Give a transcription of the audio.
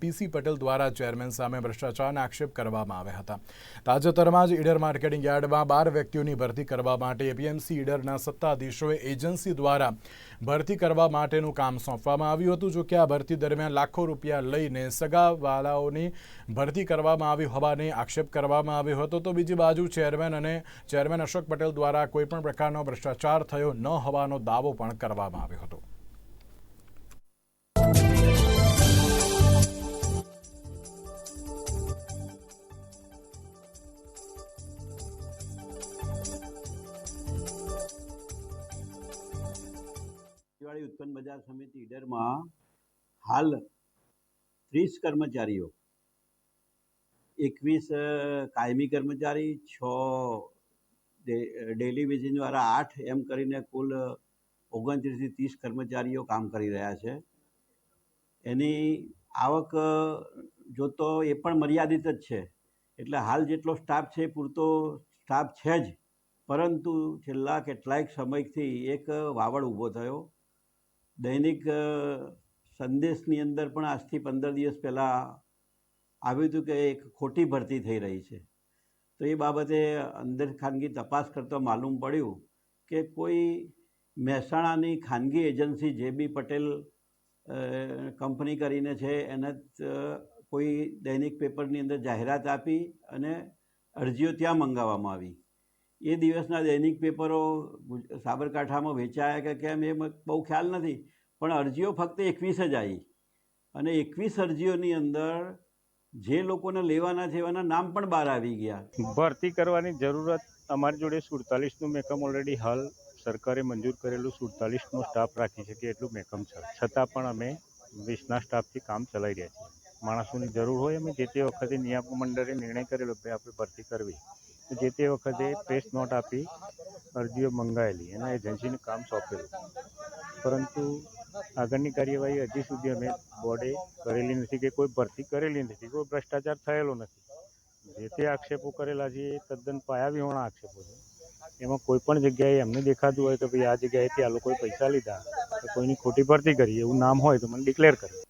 પીસી પટેલ દ્વારા ચેરમેન સામે ભ્રષ્ટાચારના આક્ષેપ કરવામાં આવ્યા હતા. તાજેતરમાં જ ઈડર માર્કેટિંગ યાર્ડમાં બાર વ્યક્તિઓની ભરતી કરવા માટે એપીએમસી ઈડરના સત્તાધીશોએ એજન્સી દ્વારા ભરતી કરવા માટેનું કામ સોંપવામાં આવ્યું હતું જો કે આ ભરતી દરમિયાન લાખો રૂપિયા લઈને સગાવાલાઓની ભરતી કરવામાં આવી હોવાને આક્ષેપ કરવામાં આવ્યો હતો. તો બીજી બાજુ ચેરમેન અને ચેરમેન અશોક પટેલ દ્વારા કોઈપણ પ્રકારનો ભ્રષ્ટાચાર થયો ન હોવાનો દાવો પણ કરવામાં આવ્યો હતો. ઉત્પન્ન બજાર સમિતિ ઈડરમાં હાલ ત્રીસ કર્મચારીઓ, એકવીસ કાયમી કર્મચારી, છ ડેલી દ્વારા આઠ, એમ કરીને કુલ ઓગણત્રીસથી ત્રીસ કર્મચારીઓ કામ કરી રહ્યા છે. એની આવક જો જોતો એ પણ મર્યાદિત જ છે. એટલે હાલ જેટલો સ્ટાફ છે પૂરતો સ્ટાફ છે જ. પરંતુ છેલ્લા કેટલાય સમયથી એક વાવડ ઊભો થયો. દૈનિક સંદેશની અંદર પણ આજથી પંદર દિવસ પહેલાં આવ્યું હતું કે એક ખોટી ભરતી થઈ રહી છે. તો એ બાબતે અંદર ખાનગી તપાસ કરતો માલુમ પડ્યું કે કોઈ મહેસાણાની ખાનગી એજન્સી જે બી પટેલ કંપની કરીને છે, એને કોઈ દૈનિક પેપરની અંદર જાહેરાત આપી અને અરજીઓ ત્યાં મંગાવવામાં આવી. એ દિવસના દૈનિક પેપરો સાબરકાંઠામાં વેચાયા કે કેમ એ બહુ ખ્યાલ નથી, પણ અરજીઓ ફક્ત એકવીસ જ આવી. અને એકવીસ અરજીઓની અંદર જે લોકોને લેવાના છે એવાના નામ પણ બહાર આવી ગયા. ભરતી કરવાની જરૂરત અમારી જોડે સુડતાલીસનું મેકમ ઓલરેડી હાલ સરકારે મંજૂર કરેલું સુડતાલીસનો સ્ટાફ રાખી શકીએ એટલું મેકમ છે. છતાં પણ અમે વીસના સ્ટાફથી કામ ચલાવી રહ્યા છીએ. માણસોની જરૂર હોય અમે જે તે વખતે નિયામક મંડળે નિર્ણય કરેલો કે આપણે ભરતી કરવી. જે તે વખતે પ્રેસ નોટ આપી અરજીઓ મંગાવેલી એના એજન્સીનું કામ સોંપેલું. પરંતુ આગળની કાર્યવાહી હજી સુધી અમે બોર્ડે કરેલી નથી કે કોઈ ભરતી કરેલી નથી, કોઈ ભ્રષ્ટાચાર થયેલો નથી. જે તે આક્ષેપો કરેલા છે એ તદ્દન પાયાવિહોણા આક્ષેપો છે. એમાં કોઈ પણ જગ્યાએ એમને દેખાતું હોય કે ભાઈ આ જગ્યાએથી આ લોકોએ પૈસા લીધા કોઈની ખોટી ભરતી કરી, એવું નામ હોય તો મને ડિક્લેર કરે.